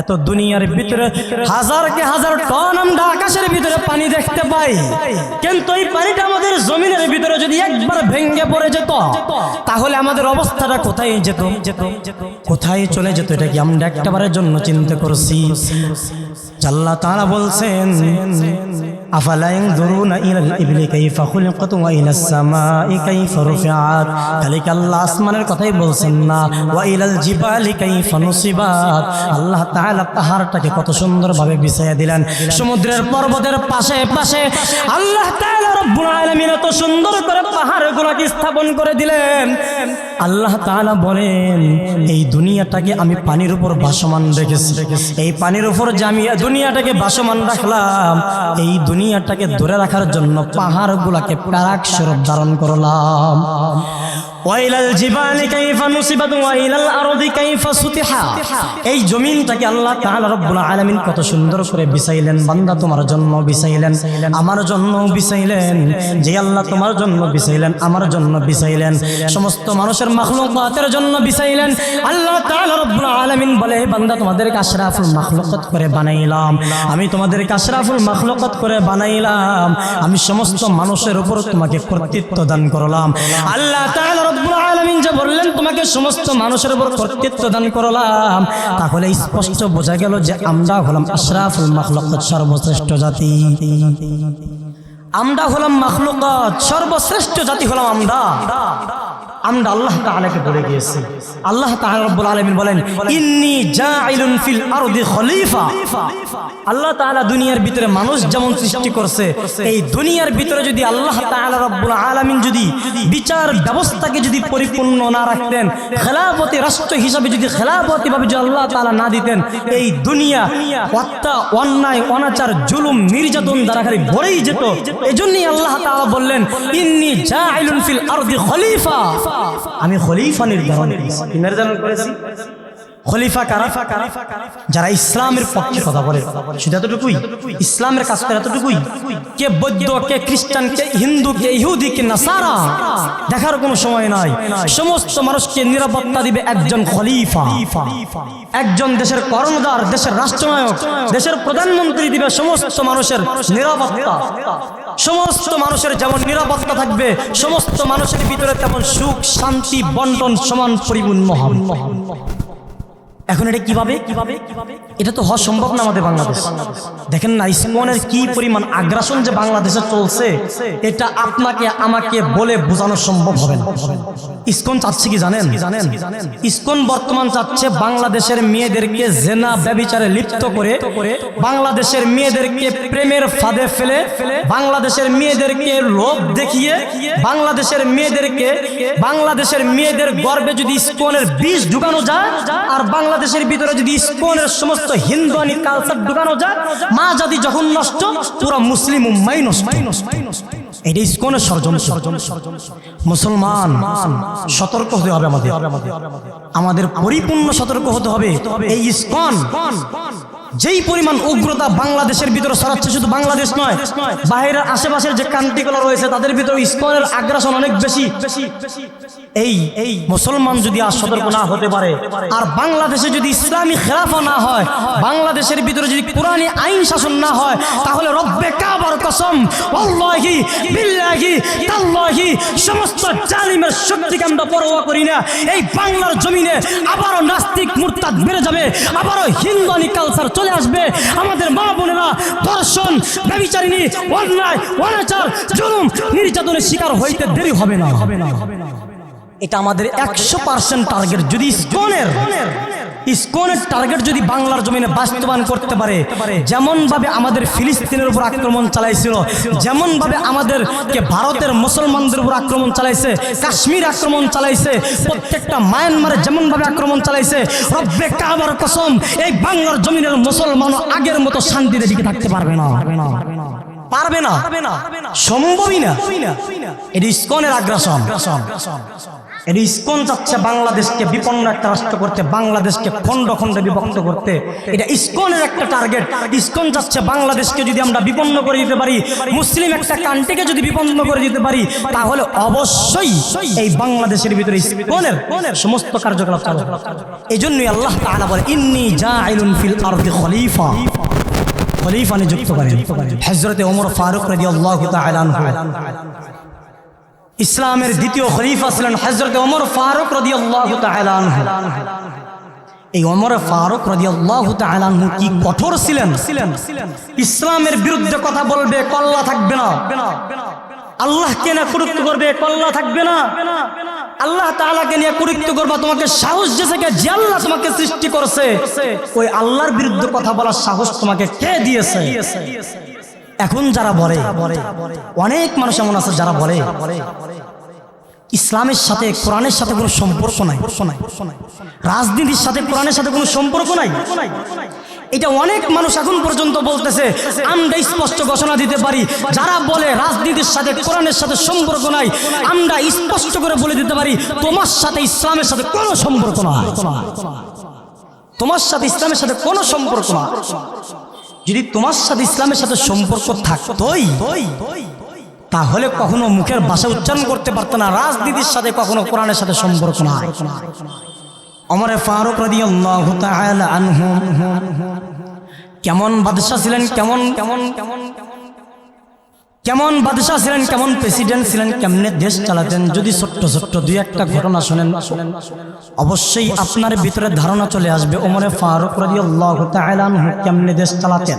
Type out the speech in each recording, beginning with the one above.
এত দুনিয়ার ভিতরে হাজার কে হাজার টন আমরা আকাশের ভিতরে পানি দেখতে পাই। কিন্তু এই পানিটা আমাদের জমিনের ভিতরে যদি একবার ভেঙ্গে পড়ে যেত, তাহলে আমাদের অবস্থাটা কোথায় যেত? কোথায় চলে যেত? এটা কি আমরা একটাবারের জন্য চিন্তা করছি? আল্লাহ তারা বলছেন আসমানের কথাই বলছেন আল্লাহ তাআলা পাহাড়টাকে কত সুন্দরভাবে বিছাইয়া দিলেন। সমুদ্রের পর্বতের পাশে পাশে আল্লাহ তাআলা এত সুন্দর করে পাহাড়গুলোকে স্থাপন করে দিলেন। আল্লাহ তালা বলেন, এই দুনিয়াটাকে আমি পানির উপর বাসমান রেখেছি। এই পানির উপর যে আমি দুনিয়াটাকে বাসমান রাখলাম, এই দুনিয়াটাকে ধরে রাখার জন্য পাহাড়গুলাকে প্যারাক স্বরূপ ধারণ করলাম। আলামিন বিছাইলেন আমার জন্য আল্লাহ সমস্ত মানুষের মাখলুকাতের জন্য বিছাইলেন। আল্লাহ রব্বুল আলামিন বলে বান্দা, তোমাদেরকে আশরাফুল মাখলুকাত করে বানাইলাম। আমি তোমাদেরকে আশরাফুল মাখলুকাত করে বানাইলাম। আমি সমস্ত মানুষের উপর তোমাকে কর্তৃত্ব দান করলাম। আল্লাহ তাআলা রব্বুল যে বললেন, তোমাকে সমস্ত মানুষের উপর কর্তৃত্ব দান করলাম। তাহলে স্পষ্ট বোঝা গেল যে আমরা হলাম সর্বশ্রেষ্ঠ জাতি। আমরা হলাম সর্বশ্রেষ্ঠ জাতি হলাম আমরা। আমরা আল্লাহ তাআলাকে বলে গিয়েছি। আল্লাহ তাআলা আলামিন বলেন, ইন্নী জাইলুন ফিল আরদি খলিফা। আল্লাহ তাআলা দুনিয়ার ভিতরে মানুষ যেমন সৃষ্টি করছে, এই দুনিয়ার ভিতরে যদি আল্লাহ তাআলা রব্বুল আলামিন যদি বিচার ব্যবস্থাকে যদি পরিপূর্ণ না রাখতেন, খেলাফতি রাষ্ট্র হিসাবে যদি খেলাফতি ভাবে যদি আল্লাহ তাআলা না দিতেন, এই দুনিয়া হত্যা অন্যায়, অনাচার, জুলুম, নির্যাতন দ্বারা খালি ভরেই যেত। এজন্যই আল্লাহ তাআলা বললেন, ইন্নী জাইলুন ফিল আরদি খলিফা। আমি খলিফা নির্ধারণ করেছি। নির্ধারণ করেছি? খলিফা কারা? যারা ইসলামের পক্ষে কথা বলে। শুধু এতটুকুই? ইসলামের কাজ করে এতটুকুই? কে বৌদ্ধ, কে খ্রিস্টান, কে হিন্দু, কে ইহুদি, কে নাসারা? দেখার কোনো সময় নাই। সমস্ত মানুষকে নিরাপত্তা দিবে একজন খলিফা। একজন দেশের কর্ণধার, দেশের রাষ্ট্রনায়ক, দেশের প্রধানমন্ত্রী দিবে সমস্ত মানুষের নিরাপত্তা। সমস্ত মানুষের যেমন নিরাপত্তা থাকবে, সমস্ত মানুষের ভিতরে তেমন সুখ, শান্তি, বন্টন সমান পরিপূর্ণ হবে। এখন এটা কীভাবে? কীভাবে এটা তো হওয়া সম্ভব না আমাদের বাংলাদেশ। দেখেন না ইসকনের কি পরিমাণ আগ্রাসন যে বাংলাদেশে চলছে, এটা আপনাকে, আমাকে বলে বোঝানো সম্ভব হবে না। ইসকন চাচ্ছে কি জানেন? জানেন ইসকন বর্তমান চাচ্ছে বাংলাদেশের মেয়েদেরকে জেনা ব্যবিচারে লিপ্ত করে, বাংলাদেশের মেয়েদেরকে প্রেমের ফাঁদে ফেলে, বাংলাদেশের মেয়েদেরকে লোভ দেখিয়ে, বাংলাদেশের মেয়েদেরকে, বাংলাদেশের মেয়েদের গর্বে যদি ইসকনের বিষ ঢুকানো যায়, আর বাংলাদেশের ভিতরে যদি ইসকনের সমস্ত হিন্দুয়ানি কালচার ঢুকানো যায় মা জাতি যখন নষ্ট, পুরো মুসলিম উম্মাই নষ্ট। এটা ইসকনের ষড়যন্ত্র। মুসলমান, সতর্ক হতে হবে আমাদের। আমাদের পরিপূর্ণ সতর্ক হতে হবে। এই ইসকন যেই পরিমাণ উগ্রতা বাংলাদেশের ভিতরে ছড়াচ্ছে, শুধু বাংলাদেশ নয় বাইরের আশেপাশের যে কান্ট্রিগুলো রয়েছে, তাদের ভিতরে ইসকনের আগ্রাসন অনেক বেশি। এই এই মুসলমান যদি আর সতর্ক না হতে পারে, আর বাংলাদেশে যদি ইসলামী খেলাফা না হয়, বাংলাদেশের ভিতরে যদি কোরআনী আইন শাসন না হয়, তাহলে রব্বে কাবার কসম আল্লাহি বিল্লাহি, তাল্লাহি, সমস্ত জালিমের শক্তিকে আমরা পরোয়া করি না। এই বাংলার জমিনে আবারও নাস্তিক মুরতাদ বেড়ে যাবে, আবারও হিন্দুয়ানি কালচার চলে আসবে। আমাদের মা বোনেরা ধর্ষণ ব্যবিচারিণী অন্যায় অনাচার জুলুম নির্যাতনের শিকার হইতে দেরি হবে না। হবে না। হবে না এটা আমাদের একশো পার্সেন্ট টার্গেট যদি ইসকনের টার্গেট যদি বাংলার জমিনে বাস্তবায়ন করতে পারে? যেমন ভাবে আমাদের ফিলিস্তিনের উপর আক্রমণ চালাইছিল যেমন ভাবে আমাদেরকে ভারতের মুসলমানদের উপর আক্রমণ চালাইছে, কাশ্মীর আক্রমণ চালাইছে, প্রত্যেকটা মায়ানমারে যেমন ভাবে আক্রমণ চালাইছে, রব্বে কাবার কসম, এই বাংলার জমিনের মুসলমানও আগের মতো শান্তিতে টিকে থাকতে পারবে না। পারবে না। সম্ভবই না। এটি ইস্কনের আগ্রাসন। ইস্কন চাচ্ছে বাংলাদেশকে বিপন্ন একটা রাষ্ট্র করতে, বাংলাদেশকে খণ্ড খণ্ডে বিভক্ত করতে। এটা ইস্কনের একটা টার্গেট ইস্কন চাচ্ছে বাংলাদেশকে যদি আমরা বিপন্ন করে দিতে পারি, মুসলিম একটা কান্ট্রিকে যদি বিপন্ন করে দিতে পারি, তাহলে অবশ্যই এই বাংলাদেশের ভিতরে ইস্কনের সমস্ত কার্যকলাপ চালু এই জন্যই আল্লাহ তাআলা বলে, ইন্নি জাইলুন ফিল আরদি খলিফা। খলিফা নিযুক্ত করেন। হযরতে ওমর ফারুক রাদিয়াল্লাহু তাআলা আনহু। ইসলামের দ্বিতীয় খলিফা ছিলেন হযরতে ওমর ফারুক রাদিয়াল্লাহু এই ওমর ফারুক রাদিয়াল্লাহু তাআলা আনহু কি কঠোর ছিলেন? ইসলামের বিরুদ্ধে কথা বলবে, কল্লা থাকবে না। আল্লাহকে না কুরুক্ত করবে, কল্লা থাকবে না। আল্লাহ তাআলাকে নিয়ে কুরুক্ত করবা, তোমাকে সাহস যেসেকে যে আল্লাহ তোমাকে সৃষ্টি করছে, ওই আল্লাহর বিরুদ্ধে কথা বলার সাহস তোমাকে কে দিয়েছে? এখন যারা বলে, অনেক মানুষ এমন আছে যারা বলে, ইসলামের সাথে, কোরআনের সাথে কোনো সম্পর্ক নাই। রাজনীতির সাথে, কোরআনের সাথে কোনো সম্পর্ক নাই। এটা অনেক মানুষ এখন পর্যন্ত বলতেছে, আমরা স্পষ্ট ঘোষণা দিতে পারি, যারা বলে রাজনীতির সাথে, কোরআনের সাথে সম্পর্ক নাই, আমরা স্পষ্ট করে বলে দিতে পারি, তোমার সাথে ইসলামের সাথে কোনো সম্পর্ক নাই। তোমার সাথে ইসলামের সাথে কোনো সম্পর্ক না যদি তোমার সাথে ইসলামের সাথে সম্পর্ক থাকতোই, তাহলে কখনো মুখের ভাষা উচ্চারণ করতে পারত না, রাজনীতির সাথে কখনো কোরআনের সাথে সম্পর্ক না অমরে ফারুক কেমন বাদশাহ ছিলেন কেমন কেমন কেমন কেমন বাদশাহ ছিলেন, কেমন প্রেসিডেন্ট ছিলেন, কেমনে দেশ চালাতেন, যদি ছোট্ট ছোট্ট দুই একটা ঘটনা শোনেন। অবশ্যই আপনার ভিতরে ধারণা চলে আসবে, ওমরে ফারুক তাআলা আনহু কেমনে দেশ চালাতেন।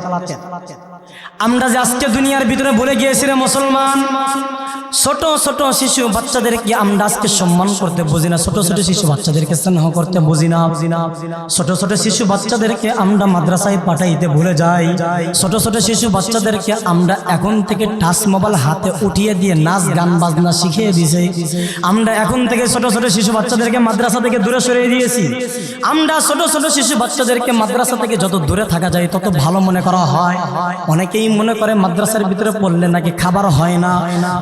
আমরা যে আজকে দুনিয়ার ভিতরে বলে গিয়েছিলাম মুসলমান, ছোট ছোট শিশু বাচ্চাদেরকে আমরা আজকে সম্মান করতে বুঝি না। ছোট ছোট শিশু বাচ্চাদেরকে স্নেহ করতে বুঝি না। বুঝি না ছোট ছোট শিশু বাচ্চাদেরকে আমরা মাদ্রাসায় পাঠাইতে ভুলে যাই। ছোট ছোট শিশু বাচ্চাদেরকে আমরা এখন থেকে টাচ মোবাইল হাতে উঠিয়ে দিয়ে নাচ, গান, বাজনা শিখিয়ে দিয়েছে। আমরা এখন থেকে ছোট ছোট শিশু বাচ্চাদেরকে মাদ্রাসা থেকে দূরে সরিয়ে দিয়েছি। আমরা ছোট ছোট শিশু বাচ্চাদেরকে মাদ্রাসা থেকে যত দূরে থাকা যায়, তত ভালো মনে করা হয়। অনেকেই মনে করে মাদ্রাসার ভিতরে পড়লে নাকি খাবার হয় না?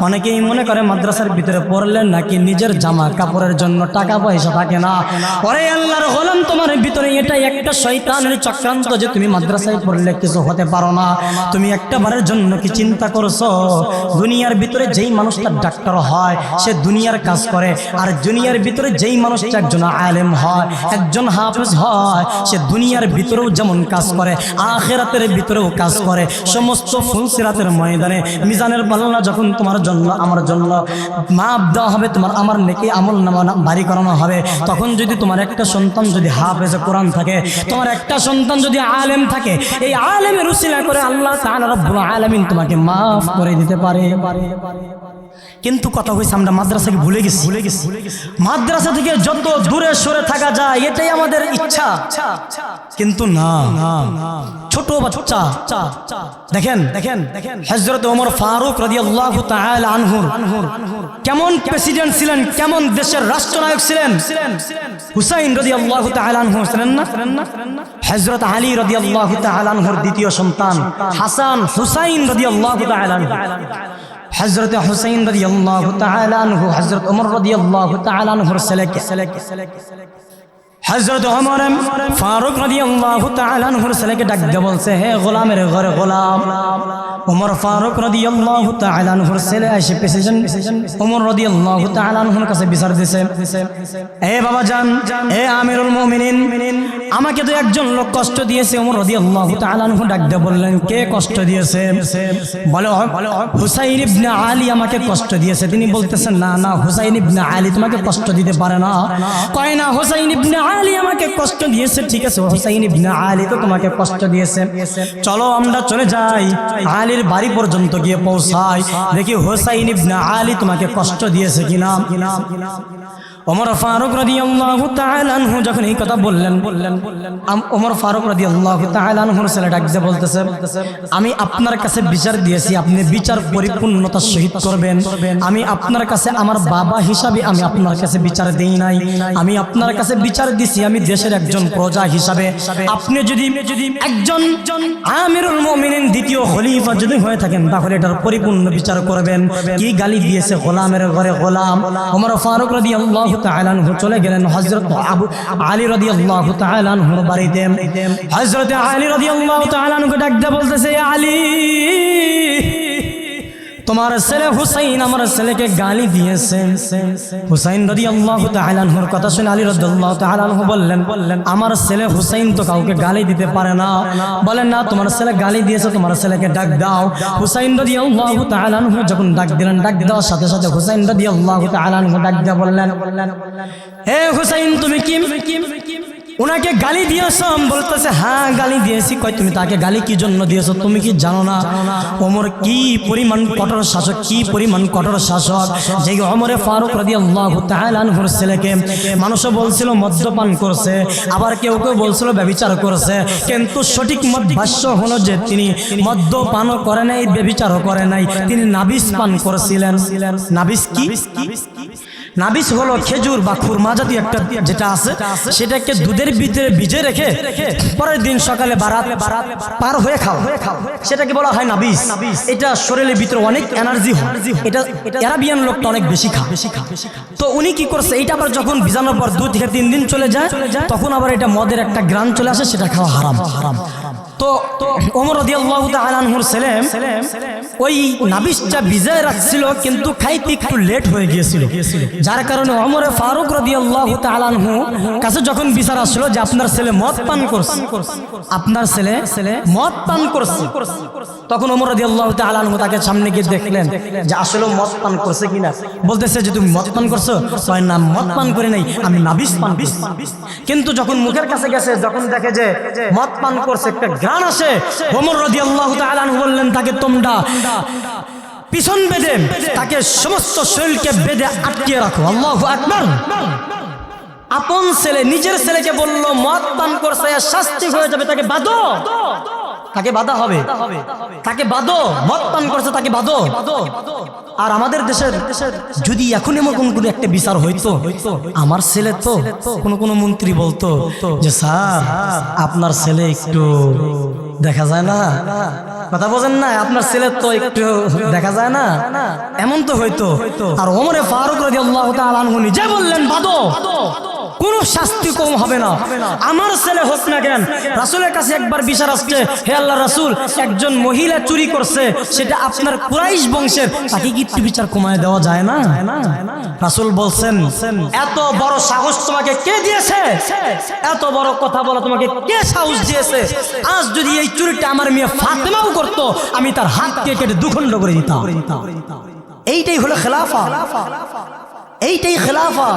অনেকেই মনে করে মাদ্রাসার ভিতরে পড়লে নাকি নিজের জামা কাপড়ের জন্য টাকা পয়সা থাকে না। ওরে আল্লাহর হলাম তোমার ভিতরে এটা একটা শয়তানের চক্রান্ত যে তুমি মাদ্রাসায় পড়লে কিছু হতে পারো না। তুমি একটা বারের জন্য কি চিন্তা করছ? দুনিয়ার ভিতরে যেই মানুষটা ডাক্তার হয়, সে দুনিয়ার কাজ করে, আর দুনিয়ার ভিতরে যেই মানুষটা একজন আলেম হয়, একজন হাফেজ হয়, সে দুনিয়ার ভিতরেও যেমন কাজ করে, আখেরাতের ভিতরেও কাজ করে, সমস্ত ফুলসিরাতের ময়দানে মিজানের পাল্লা যখন তোমার জন্য, আমার জন্য মাপ দেওয়া হবে, তোমার আমার নেকি আমল নামা বাড়ি করানো হবে, তখন যদি তোমার একটা সন্তান যদি হাফেজে কোরআন থাকে, তোমার একটা সন্তান যদি আলেম থাকে, এই আলেমের উসিলা করে আল্লাহ তাআলা রব্বুল আলামিন তোমাকে মাফ করে দিতে পারে। কিন্তু কথা হয়েছে, আমরা মাদ্রাসাকে ভুলে গেছি। ভুলে গেছি মাদ্রাসা থেকে যত দূরে সরে থাকা যায়, এটাই আমাদের ইচ্ছা। কিন্তু না। ছোট বাচ্চা, দেখেন দেখেন দেখেন হযরত ওমর ফারুক রাদিয়াল্লাহু তাআলা আনহুর, কেমন প্রেসিডেন্ট ছিলেন, কেমন দেশের রাষ্ট্রনায়ক ছিলেন? হুসাইন রাদিয়াল্লাহু তাআলা আনহু ছিলেন না? হযরত আলী রাদিয়াল্লাহু তাআলা আনহুর দ্বিতীয় সন্তান, হাসান হুসাইন রাদিয়াল্লাহু তাআলা আনহু। হজরত হুসাইন রদি আল্লাহ তালানহু হজরত উমর রদি আল্লাহ তালানহুর ছেলেকে হজরত ওমর ফারুক রদি আল্লাহ তালানহুর ছেলেকে ডাক দিয়ে বলছে, হে গোলামের ঘরে গোলাম। ওমর ফারুক রদি আল্লাহ তালানহুর ছেলে এসে প্রেসিডেন্ট ওমর রদি আল্লাহ তালানহুর কাছে বিচার দিছে, এ বাবা জান, এ আমিরুল মুমিনিন, আমাকে তো একজন লোক কষ্ট দিয়েছে। ওমর রদি আল্লাহ তালানহু ডাক দিয়ে বললেন, কে কষ্ট দিয়েছে? বলে, হুসাইন ইবনে আলী আমাকে কষ্ট দিয়েছে। তিনি বলতেছেন, না না, হুসাইন ইবনে আলী তোমাকে কষ্ট দিতে পারে না। কয়, না, হুসাইন ইবনে আলী আমাকে কষ্ট দিয়েছে, ঠিক আছে, হুসাইন ইবনে আলী তো তোমাকে কষ্ট দিয়েছে। চলো আমরা চলে যাই, আলীর বাড়ি পর্যন্ত গিয়ে পৌঁছাই। দেখি হুসাইন ইবনে আলী তোমাকে কষ্ট দিয়েছে কিনা। ওমর ফারুক রাদিয়াল্লাহু তাআলা আনহু যখন এই কথা বললেন বললেন বললেন ওমর ফারুক রাদিয়াল্লাহু তাআলা আনহুর ছেলে ডাক দিয়ে বলতেছে, আমি আপনার কাছে বিচার দিয়েছি, আপনি বিচার পরিপূর্ণতার সহিত করবেন। আমি আপনার কাছে আমার বাবা হিসাবে আমি আপনার কাছে বিচার দেই নাই। আমি আপনার কাছে বিচার দিছি, আমি দেশের একজন প্রজা হিসাবে। আপনি যদি যদি একজন আমিরুল মুমিনিন, দ্বিতীয় খলিফা যদি হয়ে থাকেন, তাহলে এটার পরিপূর্ণ বিচার করবেন। কি গালি দিয়েছে গোলামের ঘরে গোলাম? ওমর ফারুক রাদিয়াল্লাহু তাআলা আনহু চলে গেলেন হজরত আবু আলী রদি আল্লাহ আনহুর বাড়িতে। হজরত আলী রদি আল্লাহ আনহু ডাক দিয়ে বলতেছে "ইয়া আলী তোমার ছেলে হুসাইন আমার ছেলেকে গালি দিয়েছে। হুসাইন রদি আল্লাহ তাহলানহুর কথা শুনে আলী রদ্দাল্লাহ তাহলানহু বললেন বললেন, আমার ছেলে হুসাইন তো কাউকে গালি দিতে পারে না। বলেন, না, তোমার ছেলে গালি দিয়েছে, তোমার ছেলেকে ডাক দাও। হুসাইন রদি আল্লাহ তাহলানহু যখন ডাক দিলেন, ডাক দেওয়ার সাথে সাথে হুসাইন রদি আল্লাহ তাহলানহু ডাক দিয়ে বললেন হে হুসাইন, তুমি কি ওনাকে গালি দিয়েছ? বলতেছে হ্যাঁ গালি দিয়েছি। কয়, তুমি তাকে গালি কি জন্য দিয়েছ? তুমি কি জানো না? ওমর কি পরিমাণ কঠোর শাসক, কি পরিমাণ কঠোর শাসক? যে অমরে ফারুক রাদি আল্লাহ তাহলানহুর ছেলেকে মানুষও বলছিল, মদ্যপান করছে। আবার কেউ কেউ বলছিল ব্যবিচার করেছে। কিন্তু সঠিক মত ভাষ্য হলো যে, তিনি মদ্যপানও করে নাই ব্যবিচারও করে নাই। তিনি নাবিস পান করেছিলেন। নাবিস কি? নাবিস হলো খেজুর বা খুরমা জাতীয় একটা যেটা আছে, সেটাকে দুধের ভিতরে ভিজে রেখে পরের দিন সকালে বারাত বারাত পার হয়ে খাও। সেটাকে বলা হয় নাবিস। এটা শরীরের ভিতরে অনেক এনার্জি এটা অ্যারাবিয়ান লোকটা অনেক বেশি খা। বেশি খা তো উনি কি করছে এটা আবার যখন ভিজানোর পর দু থেকে তিন দিন চলে যায়, তখন আবার এটা মদের একটা গ্রাম চলে আসে, সেটা খাওয়া হারাম হারাম। তো ওমর রাদিয়াল্লাহু তাআলা আনহুর ছেলে ওই নাবিসটা রাখছিল, কিন্তু খাইতে একটু লেট হয়ে গিয়েছিল। যার কারণে ফারুক কাছে যখন বিচার আসলো যে আপনার ছেলে মদ পান করছে, আপনার ছেলে মদ পান করছে, তখন ওমর তাকে সামনে গিয়ে দেখলেন যে আসলে মদ পান করছে কিনা। বলতেছে যে, তুমি মদ পান করছ? কয়, না, মদ পান করে নাই, আমি নাবিস পান কিন্তু যখন মুখের কাছে গেছে, যখন দেখে যে মদ পান করছে, একটা গ্রান আসে ওমর রদি আল্লাহ তালু বললেন, তাকে তোমরা পিছন বেঁধে তাকে সমস্ত শরীরকে বেঁধে আটকিয়ে রাখো। আল্লাহ আকবর। আপন ছেলে, নিজের ছেলেকে বলল, মদ পান করছে, শাস্তি হয়ে যাবে, তাকে বাদো তাকে বাধা হবে। তাকে বাদো মদ পান করছে, তাকে বাদো আর আমাদের দেশের, যদি এখন এমন কোন কোনো একটা বিচার হইতো, আমার ছেলে তো কোন কোন মন্ত্রী বলতো যে, স্যার, আপনার ছেলে একটু দেখা যায় না। কথা বোঝেন না, আপনার ছেলে তো একটু দেখা যায় না। এমন তো হইতো। আর ওমরে ফারুক রাজি আল্লাহ নিজে বললেন বাদো কোন শাস্তি কম হবে না। আমার ছেলে হোক না কেন রাসুলের কাছে একবার বিচার আসছে হে আল্লাহ রাসুল একজন মহিলা চুরি করছে সেটা আপনার কুরাইশ বংশের তাকে কি একটু বিচার কমায় দেওয়া যায় না? রাসুল বলছেন এত বড় সাহস তোমাকে কে দিয়েছে? এত বড় কথা বলা তোমাকে কে সাহস দিয়েছে? আজ যদি এই চুরিটা আমার মেয়ে ফাতেমাও করতো আমি তার হাতকে কেটে দুখণ্ড করে দিতাম। এইটাই হলো খেলাফা। এইটাই খেলাফা।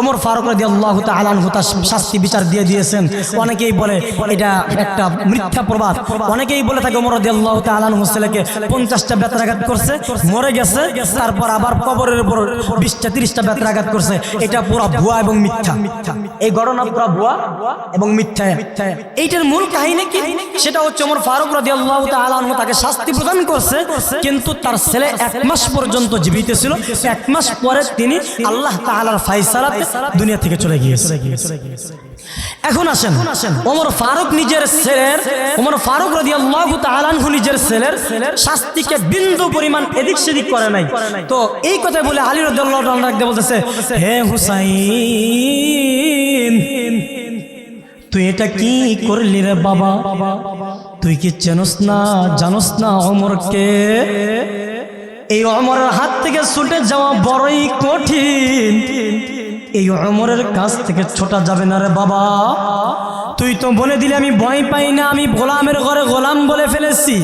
ওমর ফারুক রাদি আল্লাহ তালানহু তার শাস্তি বিচার দিয়ে দিয়েছেন। অনেকেই বলে এটা একটা মিথ্যা প্রবাদ। অনেকেই বলে থাকে ওমর রাদি আল্লাহ তালানহু ছেলেকে পঞ্চাশটা বেতরাঘাত করছে, মরে গেছে, তারপর আবার কবরের উপর বিশটা, তিরিশটা বেতরাঘাত করছে। এটা পুরো ভুয়া এবং মিথ্যা। এই ঘটনা পুরো ভুয়া এবং মিথ্যা। এইটার মূল কাহিনী কি? সেটা হচ্ছে ওমর ফারুক রাদি আল্লাহ তালানহু তাকে শাস্তি প্রদান করছে, কিন্তু তার ছেলে এক মাস পর্যন্ত জীবিত ছিল। এক মাস পরে তিনি আল্লাহ তাআলার ফাইসালাতে দুনিয়া থেকে চলে গিয়েছে। এখন আসেন, ওমর ফারুক নিজের ছেলের, ওমর ফারুক রাদিয়াল্লাহু তাআলা আনহু নিজের ছেলের শাস্তিকে বিন্দু পরিমাণ এদিক সেদিক করে নাই। তো এই কথা বলে আলী রাদিয়াল্লাহু রাখতে বলতেছে, হে হুসাইন, তুই এটা কি করলি রে বাবা? তুই কি চেনস না, জানস না অমরকে এই অমরের হাত থেকে ছুটে যাওয়া বড়ই কঠিন। এই অমরের কাছ থেকে ছোটা যাবে না রে বাবা। তুই তো বলে দিলে, আমি ভয় পাই না, আমি গোলামের ঘরে গোলাম বলে ফেলেছি।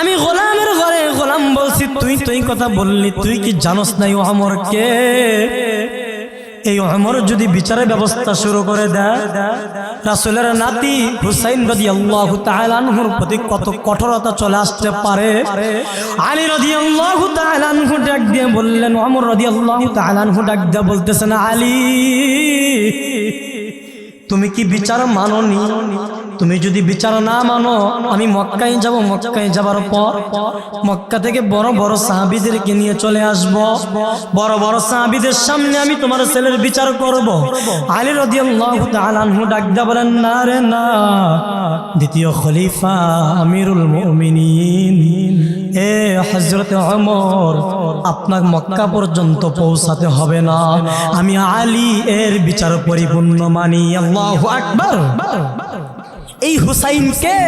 আমি গোলামের ঘরে গোলাম বলছি, তুই তুই কথা বললি, তুই কি জানোস না অমরকে? এই অমর যদি বিচারের ব্যবস্থা শুরু করে দেয় নাতি হুসাইন রদি আল্লাহ তাহলানহুর প্রতি কত কঠোরতা চলে আসতে পারে। আলী রদি আল্লাহ তাহলানহু ডাক দিয়ে বললেন অমর রদি আল্লাহ তাহলানহু ডাক দিয়ে বলতেছেন, আলী তুমি কি বিচার মানোনি? তুমি যদি বিচার না মানো, আমি মক্কায় যাব, মক্কায় যাবার পর মক্কা থেকে বড় বড় সাহাবিদেরকে নিয়ে চলে আসব। বড় বড় সাহাবিদের সামনে আমি তোমার ছেলের বিচার করব। আলী রাদিয়াল্লাহু তাআলা আনহু ডাক দিয়া বলেন, না রে, না। দ্বিতীয় খলিফা আমিরুল মুমিনিন। এ হজরত অমর আপনার মক্কা পর্যন্ত পৌঁছাতে হবে না। আমি আলী এর বিচার পরিপূর্ণ মানি। আল্লাহ আকবর। এই হুসাইন কে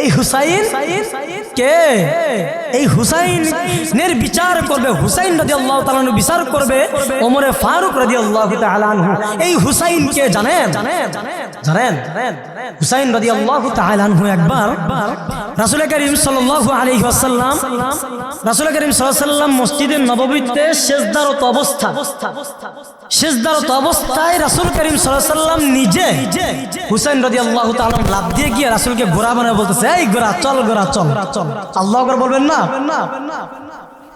এই হুসাইন? কে? এই হুসাইনের বিচার করবে, হুসাইন রাজি আল্লাহ তালানু বিচার করবে? ওমরে ফারুক রাজি আল্লাহ তালানহু এই হুসাইন কে জানেন? জানেন? হুসাইন রাজি আল্লাহ তালানহু একবার রাসুল করিম সাল্লাল্লাহু আলাইহি ওয়াসাল্লাম রাসুল করিম সাল্লাল্লাহু মসজিদের নববীতে শেষদারত অবস্থা। শেষদারত অবস্থায় রাসুল করিম সাল্লাম নিজে হুসাইন রাজি আল্লাহ তালাম লাভ দিয়ে গিয়ে রাসুলকে ঘোরা বানায় বলতেছে, এই ঘোরা চল ঘোরা চল। চল আল্লাহ করে বলবেন, না।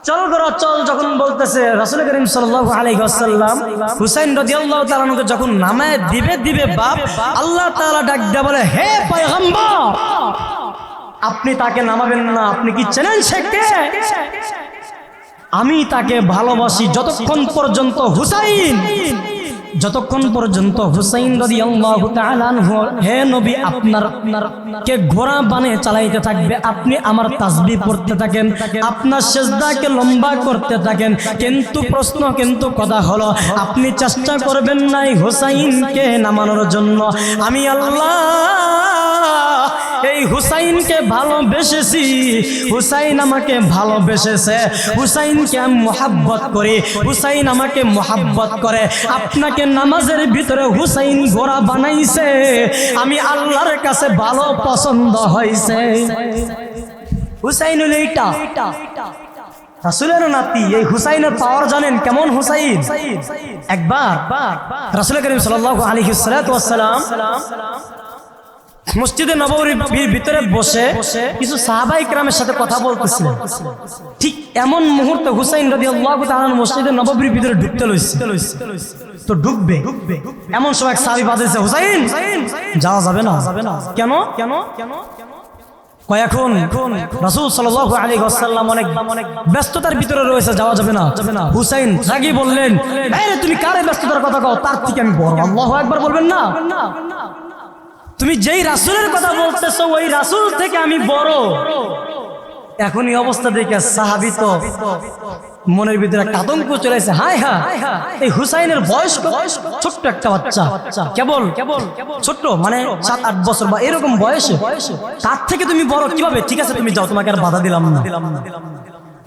চল ঘোরা চল। যখন বলতেছে রাসুল করিম সাল্লাল্লাহু আলাইহি ওয়াসাল্লাম, হুসাইন রাদিয়াল্লাহু তাআলাকে যখন নামায় দিবে দিবে বাপ, আল্লাহ তাআলা ডাক দিয়ে বলে, হে পয়গম্বর, আপনি তাকে নামাবেন না, আপনি কি চেনেন সে আমি তাকে ভালোবাসি যতক্ষণ পর্যন্ত হুসাইন। যতক্ষণ পর্যন্ত হুসাইন তাআলা আনহু, হে নবী, আপনার কে ঘোড়া বানে চালাইতে থাকবে, আপনি আমার তাসবিহ পড়তে থাকেন, আপনার সেজদাকে লম্বা করতে থাকেন। কিন্তু প্রশ্ন, কিন্তু কথা হলো, আপনি চেষ্টা করবেন নাই হুসাইনকে নামানোর জন্য। আমি আল্লাহ এই হুসাইনকে ভালোবেসেছি। হুসাইন আমাকে ভালোবেসেছে। হুসাইনকে আমি মোহাব্বত করি। হুসাইন আমাকে মোহাব্বত করে। আপনাকে নামাজের ভিতরে হুসাইন গোড়া বানাইছে। আমি আল্লাহর কাছে ভালো পছন্দ হয়েছে হুসাইন হলো এইটা। রাসুলের নাতি, এই হুসাইনের পাওয়ার জানেন কেমন হুসাইন? একবার। রাসুল করিম সাল্লাল্লাহু আলাইহি সাল্লাম মসজিদে নববীর ভিতরে বসে কিছু সাহাবাই গ্রামের সাথে কথা বলতেছিলেন। ঠিক এমন মুহূর্তে হুসাইন রবি আল্লাহ মসজিদে নববীর ভিতরে ঢুকতে লইছে। তো ঢুকবে? এমন সময় এক সাহাবি বাঁধেছে হুসাইন, যাওয়া যাবে না। যাবে না কেন কেন কেন অনেক ব্যস্ততার ভিতরে রয়েছে, যাওয়া যাবে না। যাবে না হুসাইন বললেন তুমি কারে ব্যস্ততার কথা কও? তার থেকে আমি বড়। আল্লাহু আকবার বলবেন না? তুমি যেই রাসুলের কথা বলতেছো, ওই রাসুল থেকে আমি বড়। এখন এই অবস্থা দেখে সাহাবি তো মনের ভিতরে একটা আতঙ্ক চলে এসে হায় হ্যাঁ এই হুসাইনের বয়স? ছোট্ট একটা বাচ্চা। কেবল কেবল ছোট্ট মানে সাত, আট বছর বা এরকম বয়সে। তার থেকে তুমি বড় কীভাবে? ঠিক আছে, তুমি যাও, তোমাকে আর বাধা দিলাম না।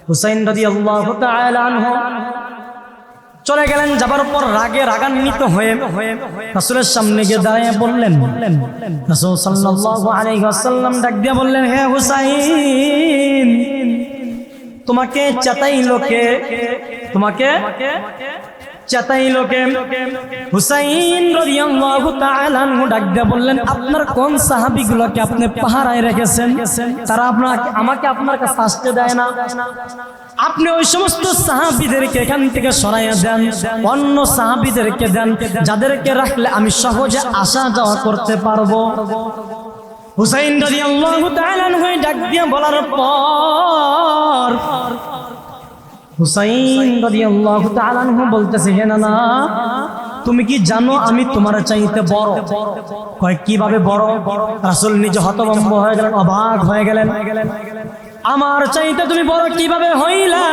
হুসাইন রাজি আল্লাহ চলে গেলেন, যাবার পর রাগে রাগান্বিত হয়ে রাসুলের সামনে গিয়ে দাঁড়িয়ে বললেন, রাসুল সাল্লাল্লাহু আলাইহি ওয়াসাল্লাম ডাক দিয়ে বললেন, হে হুসাইন, তোমাকে চাতাই লোকে, তোমাকে চাতাই লোকে হুসাইন রাদিয়াল্লাহু তাআলা আনহু ডাক দিয়ে বললেন, আপনার কোন সাহাবীগুলোকে আপনি পাহারায় রেখেছেন? তারা আপনাকে, আমাকে আপনার কাছে আসতে দেয় না। আপনি ওই সমস্ত সাহাবিদেরকে এখান থেকে সরাইয়া দেন, অন্য সাহাবিদেরকে দেন, যাদেরকে রাখলে আমি সহজে আসা যাওয়া করতে পারব। হুসাইন রাদিয়াল্লাহু তাআলা আনহু ডাক দিয়ে বলার পর হুসাইন রাদিয়াল্লাহু তাআলা আনহু বলতেছে, হে নানা, তুমি কি জানো আমি তোমার চাইতে বড়? কয়, কীভাবে বড়? রাসূল নিজে হতভম্ব হয়ে গেলেন, অবাক হয়ে গেলেন। আমার চাইতে তুমি বড় কীভাবে হইলা?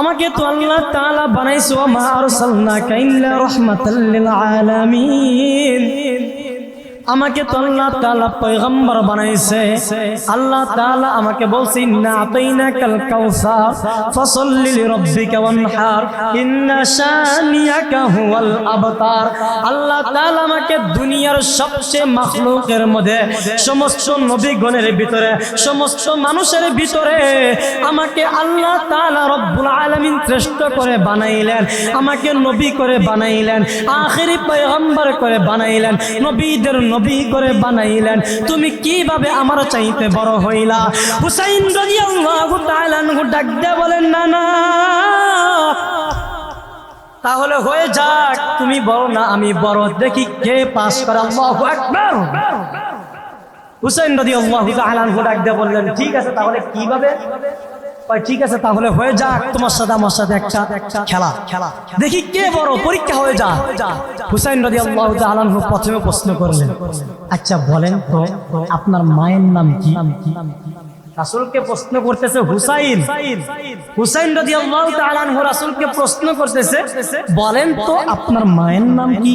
আমাকে তো আল্লাহ তাআলা বানাইছো মা আরসালনাকা ইল্লা রাহমাতাল লিল আলামিন। আমাকে তো আল্লাহ তাআলা পয়গম্বর বানাইছে। আল্লাহ তাআলা আমাকে বলছে, ইন্না আতাইনাকাল কাউসার ফাসাল্লি লিরাব্বিকা ওয়ানহার, ইন্না শানিয়াকা হুয়াল আবতার। আল্লাহ তাআলা আমাকে দুনিয়ার সবচেয়ে মাখলুকের মধ্যে, সমস্ত নবীগণের ভিতরে, সমস্ত মানুষের ভিতরে আমাকে আল্লাহ তাআলা রব্বুল আলামিন শ্রেষ্ঠ করে বানাইলেন, আমাকে নবী করে বানাইলেন, আখেরি পয়গম্বর করে বানাইলেন, নবীদের নবী করে বানাইলেন। তুমি কীভাবে আমার চাইতে বড় হইলা? হুসাইন রাদিয়াল্লাহু তাআলা ডাক বলেন, না না, তাহলে হয়ে যাক। তুমি বড় না, আমি বড়। দেখি কে পাস করে। আল্লাহু আকবার। হুসাইন রাদিয়াল্লাহু তাআলা ডাক দিয়ে বললেন, ঠিক আছে, তাহলে কীভাবে? ঠিক আছে, তাহলে হয়ে যাক তোমার সাথে, আমার সাথে একটা খেলা। খেলা দেখি কে বড় পরীক্ষা হয়ে যা হুসাইন রাজি আল্লাহ আলানহু প্রথমে প্রশ্ন করলেন আচ্ছা বলেন তো, আপনার মায়ের নাম কি? করতেছে হুসাইন। হুসাইন প্রশ্ন করতেছে, বলেন তো, আপনার মায়ের নাম কি?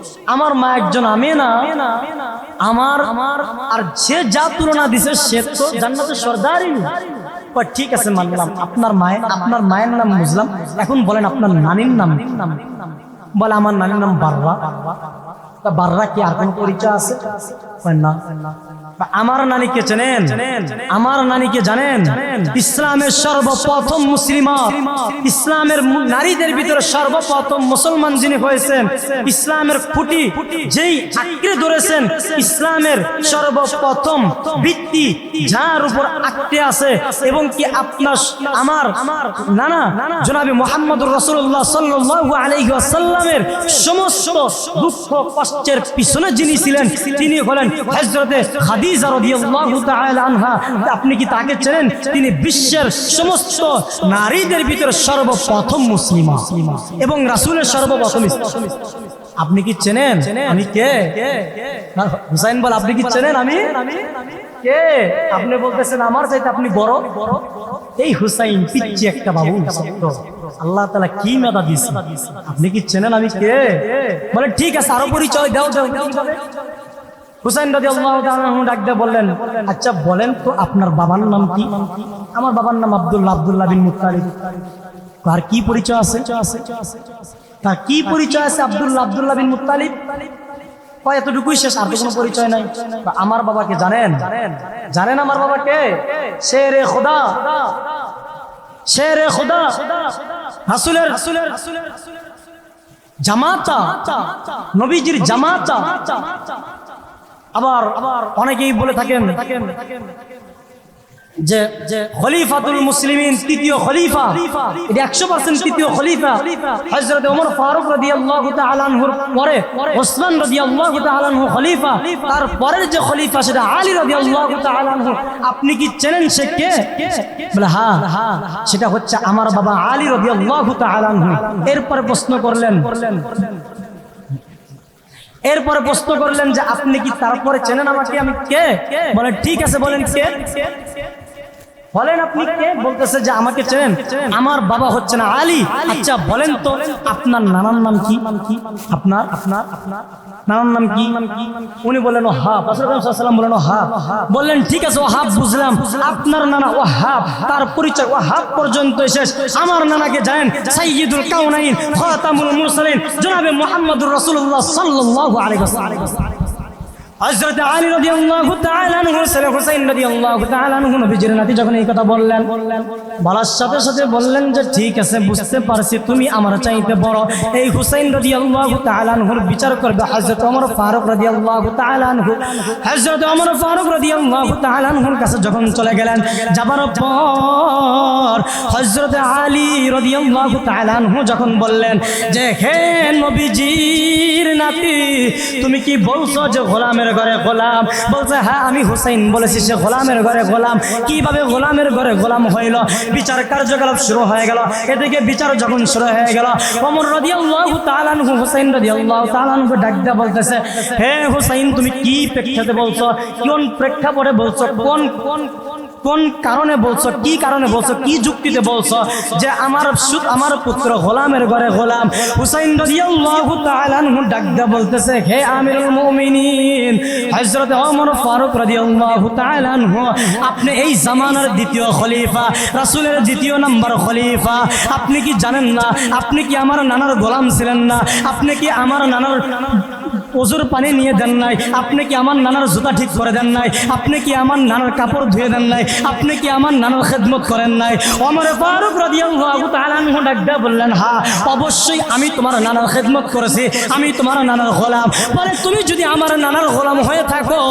আমার মা একজন আমি না আমার আমার আর যে যা তুলনা দিছে সে তো জান্নাতের সর্দারই। ঠিক আছে, মানলাম। আপনার মায়ের আপনার মায়ের নাম বুঝলাম। এখন বলেন আপনার নানির নাম বলে, আমার নানির নাম বাররা। বাররা কি আর কোন পরিচয় আছে? না। আমার নানিকে চেনেন? আমার নানিকে জানেন? ইসলামের সর্বপ্রথম মুসলিমা ইসলামের নারীদের ভিতরে সর্বপ্রথম মুসলমান যিনি হয়েছেন, ইসলামের খুঁটি যেই আঁকড়ে ধরেছেন, ইসলামের সর্বপ্রথম ভিত্তি যার উপর আঁকড়ে আছে এবং কি আপনার আমার নানা জনাবি মোহাম্মদ রসুল্লাহ সাল্লাল্লাহু আলাইহি সমস্ত দুঃখ কষ্টের পিছনে যিনি ছিলেন, তিনি হলেন হযরতে খাদিজা রাদিয়াল্লাহু তাআলা আনহা আপনি কি তাকে চেনেন? তিনি বিশ্বের সমস্ত নারীদের ভিতরে সর্বপ্রথম মুসলিমা এবং রাসূলের সর্বপ্রথম আপনি কি চেনেন? আমি কে? হুসাইন বল, আপনি কি চেনেন আমি? কে? আপনি বলতেছেন আমার চাইতে আপনি বড়? এই হুসাইন একটা বাবু। আল্লাহ তালা কি মেধা দিস আপনি কি চেনেন আমি কে? বলে, ঠিক আছে, আরও পরিচয় দাও দাও? হুসাইন রাজি আল্লাহ ডাক দিয়ে বললেন আচ্ছা বলেন তো আপনার বাবার নাম কি? আমার বাবার নাম আব্দুল্লাহ আব্দুল্লাহ বিন তার কি পরিচয় আছে? তার কি পরিচয় আছে আব্দুল্লাহ আব্দুল্লাহ বিন নাই। আমার বাবাকে জানেন? জানেন আমার বাবাকে? সে রে খোদা। সে রে খোদা। হাসুলের জামাতা। নবীজির জামাতা। আবার আবার অনেকেই বলে থাকেন যে যে খলিফাতুল মুসলিমিন তৃতীয় খলিফা। এটা একশো পার্সেন্ট তৃতীয় খলিফা। হজরত ওমর ফারুক রাদি আল্লাহ তালানহুর পরে, ওসমান রাদি আল্লাহ তালানহু খলিফা। তার পরের যে খলিফা, সেটা আলী রাদি আল্লাহ তালানহু আপনি কি চেনেন সে কে? বলে হ্যাঁ সেটা হচ্ছে আমার বাবা আলী রাদি আল্লাহ তালানহু এরপরে প্রশ্ন করলেন এরপরে প্রশ্ন করলেন যে আপনি কি তারপরে চেনেন আমাকে? আমি কে? বলে, ঠিক আছে, বলেন কে? বলেন আপনি কে? বলতেছে যে আমাকে চেনেন। আমার বাবা হচ্ছে না আলী। আচ্ছা বলেন তো, আপনার নানার নাম কি? আপনার আপনার আপনার নানার নাম কি? উনি বললেন ও হাফ সাল্লাম বললেন ও হাফ বললেন, ঠিক আছে ও হাফ বুঝলাম। আপনার নানা ও হাফ তার পরিচয় ও হাফ পর্যন্ত শেষ। আমার নানাকে জানেন, সাইয়্যিদুল কাউনাইন খাতামুল মুরসালিন, জনাবে মুহাম্মদুর রাসূলুল্লাহ সাল্লাল্লাহু আলাইহি ওয়াসাল্লাম। হযরত আলী রাদিয়াল্লাহু তাআলা আনহু, ছেলে হুসাইন রাদিয়াল্লাহু তাআলা আনহু নবীজির নাতি যখন এই কথা বললেন, বলার সাথে সাথে বললেন যে, ঠিক আছে, বুঝতে পারছি, তুমি আমার চাইতে বড়। এই হুসাইন রাদিয়াল্লাহু তাআলা আনহুর বিচার করবে হযরত ওমর ফারুক রাদিয়াল্লাহু তাআলা আনহু। হযরত ওমর ফারুক রাদিয়াল্লাহু তাআলা আনহুর কাছে যখন চলে গেলেন, যাবার পর হযরত আলী রাদিয়াল্লাহু তাআলা আনহু যখন বললেন যে, হে নবীজির নাতি, তুমি কি বলছো যে, গোলামের ঘরে গোলাম। বলছে হ্যাঁ আমি হুসাইন বলেছি, সে গোলামের ঘরে গোলাম। কীভাবে গোলামের ঘরে গোলাম হইল? বিচার কার্যকলাপ শুরু হয়ে গেল। এদিকে বিচার যখন শুরু হয়ে গেল অমর রদিয়াল্লাহু তাআলাহু হুসাইন রদিয়াল্লাহু তাআলাহু ডাকতে বলতেছে, হে হুসাইন, তুমি কি প্রেক্ষাতে বলছো? কোন প্রেক্ষাপটে বলছো? কোন কোন কোন কারণে বলছো, কি কারণে বলছো, কি যুক্তিতে বলছো যে আমার আমার পুত্র গোলামের ঘরে গোলাম হুসাইন রাদিয়াল্লাহু তাআলা আনহু ডাক দিয়ে বলতেছে, হে আমিরুল মুমিনিন, হযরত ওমর ফারুক রাদিয়াল্লাহু তাআলা আপনি এই জামানার দ্বিতীয় খলিফা, রাসূলের দ্বিতীয় নাম্বার খলিফা, আপনি কি জানেন না? আপনি কি আমার নানার গোলাম ছিলেন না? আপনি কি আমার নানার ওজুর পানি নিয়ে দেন নাই। আপনি কি আমার নানার জুতা ঠিক করে দেন নাই? আপনি কি আমার নানার কাপড় ধুয়ে দেন নাই? আপনি কি আমার নানার খেদমত করেন নাই? অমর ফারুক রাদিয়াল্লাহু তাআলা আনহু ডাক দিয়ে বললেন হ্যাঁ অবশ্যই আমি তোমার নানার খেদমত করেছি। আমি তোমার নানার গোলাম। বলে তুমি যদি আমার নানার গোলাম হয়ে থাকো,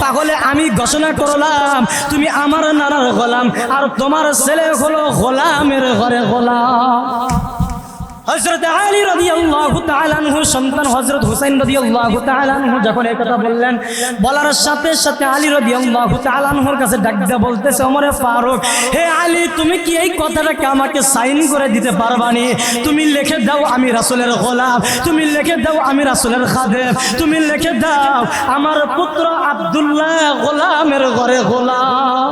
তাহলে আমি ঘোষণা করলাম, তুমি আমার নানার গোলাম। আর তোমার ছেলে হলো গোলামের ঘরে গোলাম। হজরত আলী রাদিয়াল্লাহু তাআলা আনহু সন্তান হজরত হুসাইন রাদিয়াল্লাহু তাআলা আনহু যখন এই কথা বললেন, বলার সাথে সাথে আলী রাদিয়াল্লাহু তাআলা আনহুর কাছে ডাক দিয়ে বলতেছে, ওমরে ফারুক, হে আলী, তুমি কি এই কথাটাকে আমাকে সাইন করে দিতে পারবানি তুমি লিখে দাও আমি রাসূলের গোলাম, তুমি লিখে দাও আমি রাসূলের খাদেম, তুমি লিখে দাও আমার পুত্র আব্দুল্লাহ গোলামের ঘরে গোলাম।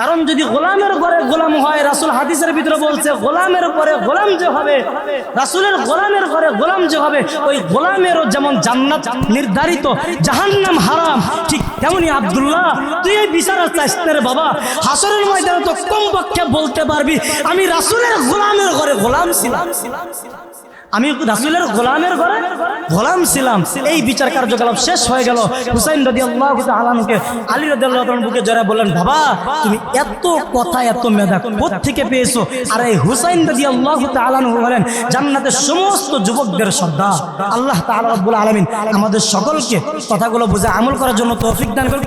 কারণ যদি গোলামের ঘরে গোলাম হয়, রাসুল হাদিসের ভিতরে বলছে, গোলামের পরে গোলাম যে হবে, রাসুলের গোলামের ঘরে গোলাম যে হবে, ওই গোলামেরও যেমন জান্নাত নির্ধারিত, জাহান্নাম হারাম, ঠিক তেমনি আব্দুল্লাহ, তুই এই বিচার চাইস্তের বাবা। হাসরের ময়দানে তো কমপক্ষে বলতে পারবি, আমি রাসুলের গোলামের ঘরে গোলাম ছিলাম। আমি রাসুলের গোলামের ঘরে গোলাম ছিলাম। এই বিচার কার্যকলাপ শেষ হয়ে গেল। হুসাইন রদি আলামকে আলী রদি আল্লাহ বুকে জড়া বললেন, বাবা, তুমি এত কথা, এত মেধা থেকে পেয়েছ? আর এই হুসাইন রদি আল্লাহ আলানহু বলেন, জান্নাতের সমস্ত যুবকদের শ্রদ্ধা। আল্লাহ তাআলা আলামিন আমাদের সকলকে কথাগুলো বুঝে আমল করার জন্য তৌফিক দান করুন